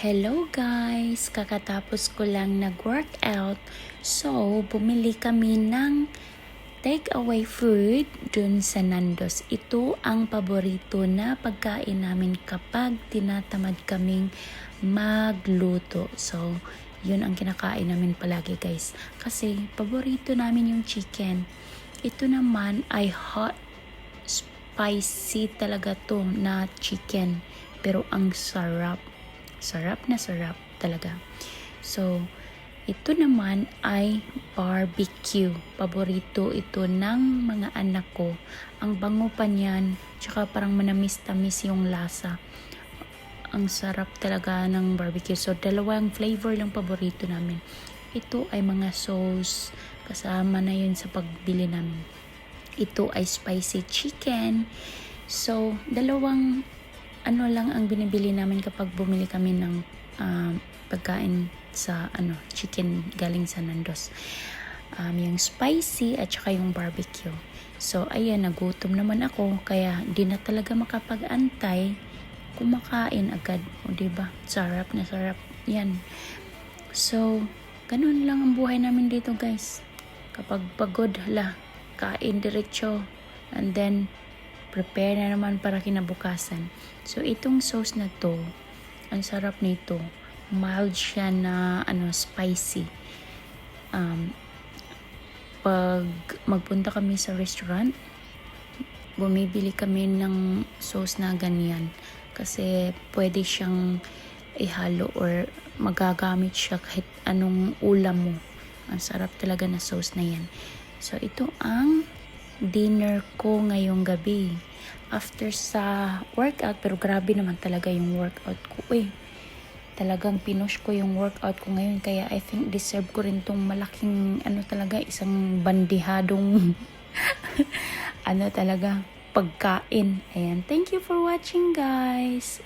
Hello guys! Kakatapos ko lang nag-workout. So, bumili kami ng takeaway food dun sa Nandos. Ito ang paborito na pagkain namin kapag tinatamad kaming magluto. So, yun ang kinakain namin palagi guys. Kasi, paborito namin yung chicken. Ito naman ay hot spicy talaga to na chicken. Pero ang sarap. Sarap na sarap talaga. So, ito naman ay barbecue. Paborito ito ng mga anak ko. Ang bango pa niyan, tsaka parang manamis-tamis yung lasa. Ang sarap talaga ng barbecue. So, dalawang flavor lang paborito namin. Ito ay mga sauce. Kasama na yun sa pagbili namin. Ito ay spicy chicken. So, dalawang ano lang ang binibili namin kapag bumili kami ng um, pagkain sa ano chicken galing sa Nandos. Um, yung spicy at saka yung barbecue. So, ayan, nagutom naman ako. Kaya, di na talaga makapag-antay. Kumakain agad. O, diba? Sarap na sarap. Yan. So, ganun lang ang buhay namin dito, guys. Kapag pagod, hala, kain diretso. And then, prepare na naman para kinabukasan. So, itong sauce na to, ang sarap nito. Mild siya na, ano, spicy. Um, pag magpunta kami sa restaurant, bumibili kami ng sauce na ganyan. Kasi pwede siyang ihalo or magagamit siya kahit anong ulam mo. Ang sarap talaga na sauce na yan. So, ito ang dinner ko ngayong gabi. After sa workout, pero grabe naman talaga yung workout ko eh. Talagang pinush ko yung workout ko ngayon. Kaya I think deserve ko rin tong malaking, ano talaga, isang bandihadong, ano talaga, pagkain. Ayan. Thank you for watching guys.